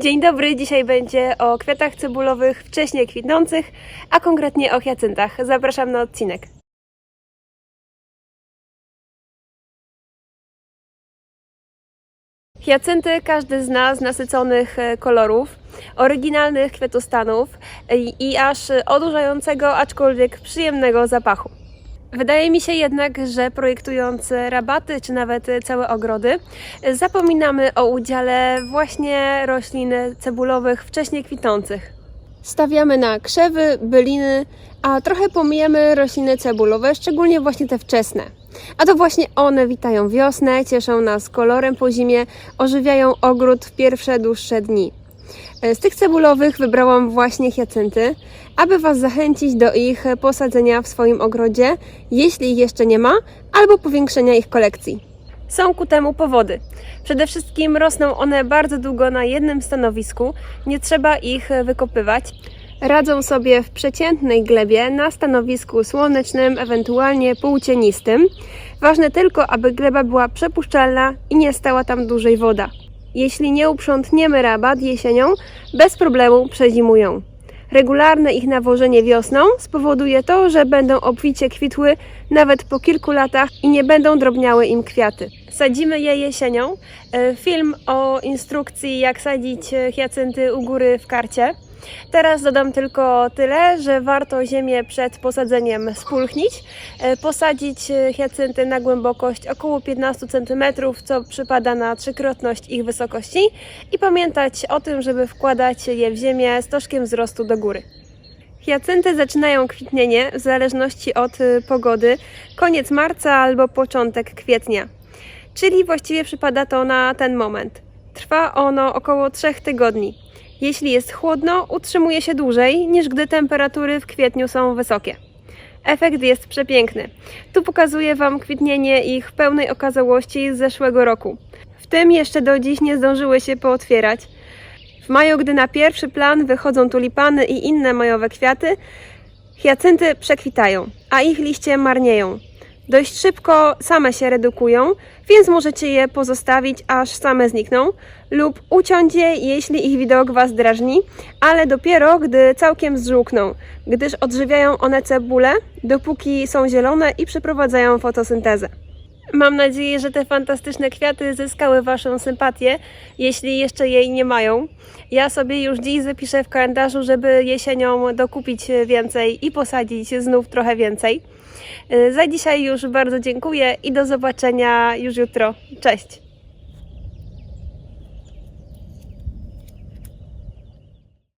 Dzień dobry, dzisiaj będzie o kwiatach cebulowych wcześnie kwitnących, a konkretnie o hiacyntach. Zapraszam na odcinek. Hiacynty każdy zna z nasyconych e, kolorów, oryginalnych kwiatostanów i, i aż odurzającego, aczkolwiek przyjemnego zapachu. Wydaje mi się jednak, że projektując rabaty czy nawet całe ogrody, zapominamy o udziale właśnie roślin cebulowych wcześnie kwitnących. Stawiamy na krzewy, byliny, a trochę pomijamy rośliny cebulowe, szczególnie właśnie te wczesne. A to właśnie one witają wiosnę, cieszą nas kolorem po zimie, ożywiają ogród w pierwsze dłuższe dni. Z tych cebulowych wybrałam właśnie hiacynty, aby Was zachęcić do ich posadzenia w swoim ogrodzie, jeśli ich jeszcze nie ma, albo powiększenia ich kolekcji. Są ku temu powody. Przede wszystkim rosną one bardzo długo na jednym stanowisku, nie trzeba ich wykopywać. Radzą sobie w przeciętnej glebie na stanowisku słonecznym, ewentualnie półcienistym. Ważne tylko, aby gleba była przepuszczalna i nie stała tam dłużej woda. Jeśli nie uprzątniemy rabat jesienią, bez problemu przezimują. Regularne ich nawożenie wiosną spowoduje to, że będą obficie kwitły nawet po kilku latach i nie będą drobniały im kwiaty. Sadzimy je jesienią. E, Film o instrukcji, jak sadzić e, hiacynty u góry w karcie. Teraz dodam tylko tyle, że warto ziemię przed posadzeniem spulchnić, e, posadzić e, hiacynty na głębokość około 15 cm, co przypada na trzykrotność ich wysokości i pamiętać o tym, żeby wkładać je w ziemię stożkiem wzrostu do góry. Hiacynty zaczynają kwitnienie w zależności od y, pogody, koniec marca albo początek kwietnia, czyli właściwie przypada to na ten moment. Trwa ono około 3 tygodni. Jeśli jest chłodno, utrzymuje się dłużej niż gdy temperatury w kwietniu są wysokie. Efekt jest przepiękny. Tu pokazuję Wam kwitnienie ich pełnej okazałości z zeszłego roku. W tym jeszcze do dziś nie zdążyły się pootwierać. W maju, gdy na pierwszy plan wychodzą tulipany i inne majowe kwiaty, hiacynty przekwitają, a ich liście marnieją. Dość szybko same się redukują, więc możecie je pozostawić, aż same znikną, lub uciąć je, jeśli ich widok Was drażni, ale dopiero gdy całkiem zżółkną, gdyż odżywiają one cebulę, dopóki są zielone i przeprowadzają fotosyntezę. Mam nadzieję, że te fantastyczne kwiaty zyskały Waszą sympatię, jeśli jeszcze jej nie mają. Ja sobie już dziś zapiszę w kalendarzu, żeby jesienią dokupić więcej i posadzić znów trochę więcej. Za dzisiaj już bardzo dziękuję i do zobaczenia już jutro. Cześć!